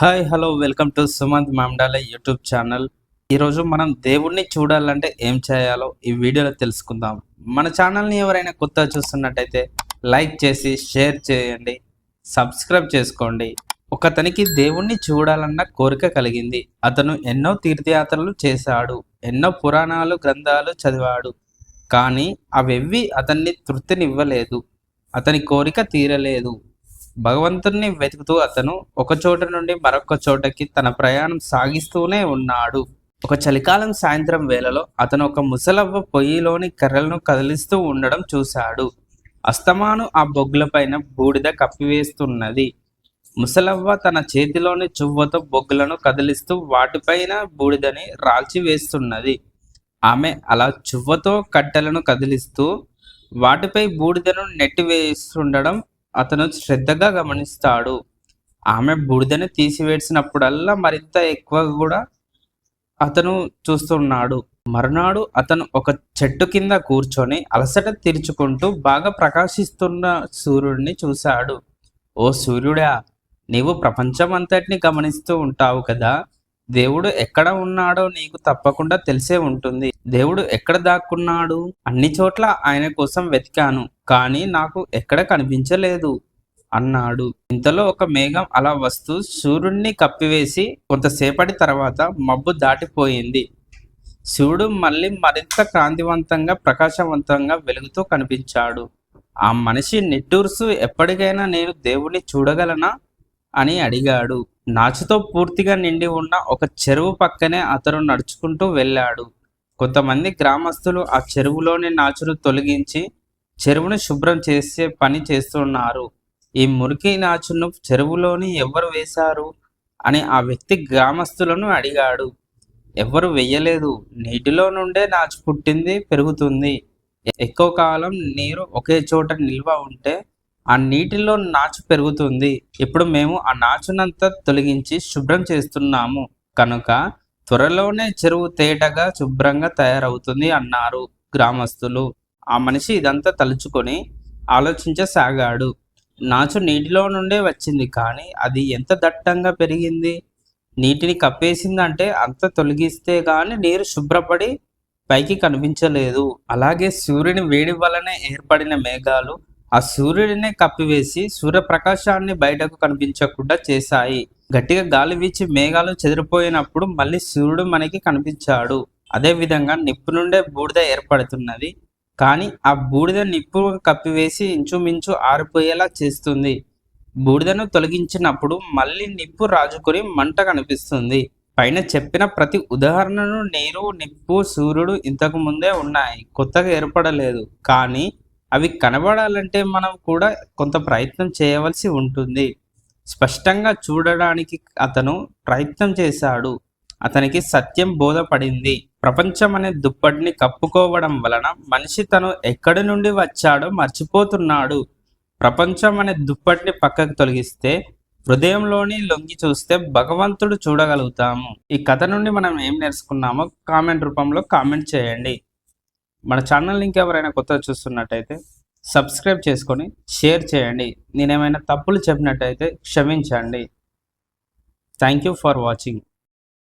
Hi hello welcome to Sumanth Mamdale YouTube channel ఈరోజు మనం దేవుణ్ణి చూడాలంటే ఏం చేయాలో ఈ వీడియోలో తెలుసుకుందాం. మన ఛానల్ని ఎవరైనా కొత్తగా చూస్తున్నట్టయితే లైక్ చేసి షేర్ చేయండి సబ్స్క్రైబ్ చేసుకోండి. ఒకతనికి దేవుణ్ణి చూడాలన్న కోరిక కలిగింది. అతను ఎన్నో తీర్థయాత్రలు చేశాడు ఎన్నో పురాణాలు గ్రంథాలు చదివాడు. కానీ అవెవి అతన్ని తృప్తినివ్వలేదు. అతని కోరిక తీరలేదు. భగవంతుణ్ణి వెతుకుతూ అతను ఒక చోట నుండి మరొక చోటకి తన ప్రయాణం సాగిస్తూనే ఉన్నాడు. ఒక చలికాలం సాయంత్రం వేళలో అతను ఒక ముసలవ్వ పొయ్యిలోని కర్రలను కదిలిస్తూ ఉండడం చూశాడు. అస్తమాను ఆ బొగ్గులపైన బూడిద కప్పివేస్తున్నది. ముసలవ్వ తన చేతిలోని చువ్వతో బొగ్గులను కదిలిస్తూ వాటిపైన బూడిదని రాల్చి వేస్తున్నది ఆమె అలా చువ్వతో కట్టెలను కదిలిస్తూ వాటిపై బూడిదను నెట్టివేస్తుండడం అతను శ్రద్ధగా గమనిస్తాడు. ఆమె బూడిదని తీసివేసినప్పుడల్లా మరింత ఎక్కువ కూడా అతను చూస్తున్నాడు. మరునాడు అతను ఒక చెట్టు కింద కూర్చొని అలసట తీర్చుకుంటూ బాగా ప్రకాశిస్తున్న సూర్యుడిని చూశాడు. ఓ సూర్యుడా నీవు ప్రపంచం అంతటిని గమనిస్తూ ఉంటావు కదా? దేవుడు ఎక్కడ ఉన్నాడో నీకు తప్పకుండా తెలిసే ఉంటుంది. దేవుడు ఎక్కడ దాక్కున్నాడు? అన్ని చోట్ల ఆయన కోసం వెతికాను కానీ నాకు ఎక్కడ కనిపించలేదు అన్నాడు. ఇంతలో ఒక మేఘం అలా వస్తూ సూర్యుడిని కప్పివేసి కొంతసేపటి తర్వాత మబ్బు దాటిపోయింది. శివుడు మళ్ళీ మరింత కాంతివంతంగా ప్రకాశవంతంగా వెలుగుతూ కనిపించాడు. ఆ మనిషి నిట్టూర్సు ఎప్పటికైనా నేను దేవుణ్ణి చూడగలనా? అని అడిగాడు. నాచుతో పూర్తిగా నిండి ఉన్న ఒక చెరువు పక్కనే అతను నడుచుకుంటూ వెళ్ళాడు. కొంతమంది గ్రామస్తులు ఆ చెరువులోని నాచును తొలగించి చెరువును శుభ్రం చేసే పని చేస్తున్నారు. ఈ మురికి నాచును చెరువులోని ఎవరు వేశారు? అని ఆ వ్యక్తి గ్రామస్తులను అడిగాడు. ఎవరు వెయ్యలేదు నీటిలో నుండే నాచు పుట్టింది పెరుగుతుంది. ఎక్కువ కాలం నీరు ఒకే చోట నిల్వ ఉంటే ఆ నీటిలో నాచు పెరుగుతుంది. ఇప్పుడు మేము ఆ నాచునంతా తొలగించి శుభ్రం చేస్తున్నాము. కనుక త్వరలోనే చెరువు తేటగా శుభ్రంగా తయారవుతుంది అన్నారు గ్రామస్తులు. ఆ మనిషి ఇదంతా తలుచుకొని ఆలోచించసాగాడు. నాచు నీటిలో నుండే వచ్చింది కానీ అది ఎంత దట్టంగా పెరిగింది? నీటిని కప్పేసిందంటే అంత తొలగిస్తే కానీ నీరు శుభ్రపడి పైకి కనిపించలేదు. అలాగే సూర్యుని వేడి వలనే ఏర్పడిన మేఘాలు ఆ సూర్యుడినే కప్పివేసి సూర్యప్రకాశాన్ని బయటకు కనిపించకుండా చేశాయి. గట్టిగా గాలి వీచి మేఘాలు చెదిరిపోయినప్పుడు మళ్ళీ సూర్యుడు మనకి కనిపించాడు. అదే విధంగా నిప్పు నుండే బూడిద ఏర్పడుతున్నది. కానీ ఆ బూడిద నిప్పు కప్పివేసి ఇంచుమించు ఆరిపోయేలా చేస్తుంది. బూడిదను తొలగించినప్పుడు మళ్ళీ నిప్పు రాజుకొని మంట కనిపిస్తుంది. పైన చెప్పిన ప్రతి ఉదాహరణను నీరు నిప్పు సూర్యుడు ఇంతకు ముందే ఉన్నాయి. కొత్తగా ఏర్పడలేదు. కానీ అవి కనబడాలంటే మనం కూడా కొంత ప్రయత్నం చేయవలసి ఉంటుంది. స్పష్టంగా చూడడానికి అతను ప్రయత్నం చేశాడు. అతనికి సత్యం బోధపడింది. ప్రపంచం అనే దుప్పటిని కప్పుకోవడం వలన మనిషి తను ఎక్కడి నుండి వచ్చాడో మర్చిపోతున్నాడు. ప్రపంచం అనే దుప్పటిని పక్కకు తొలగిస్తే హృదయంలోని లొంగి చూస్తే భగవంతుడు చూడగలుగుతాము. ఈ కథ నుండి మనం ఏం నేర్చుకున్నామో కామెంట్ రూపంలో కామెంట్ చేయండి. మన ఛానల్ లింక్ ఎవరైనా కొత్తగా చూస్తున్నట్టయితే సబ్స్క్రైబ్ చేసుకొని షేర్ చేయండి. నేనేమైనా తప్పులు చెప్పినట్టయితే క్షమించండి. Thank you for watching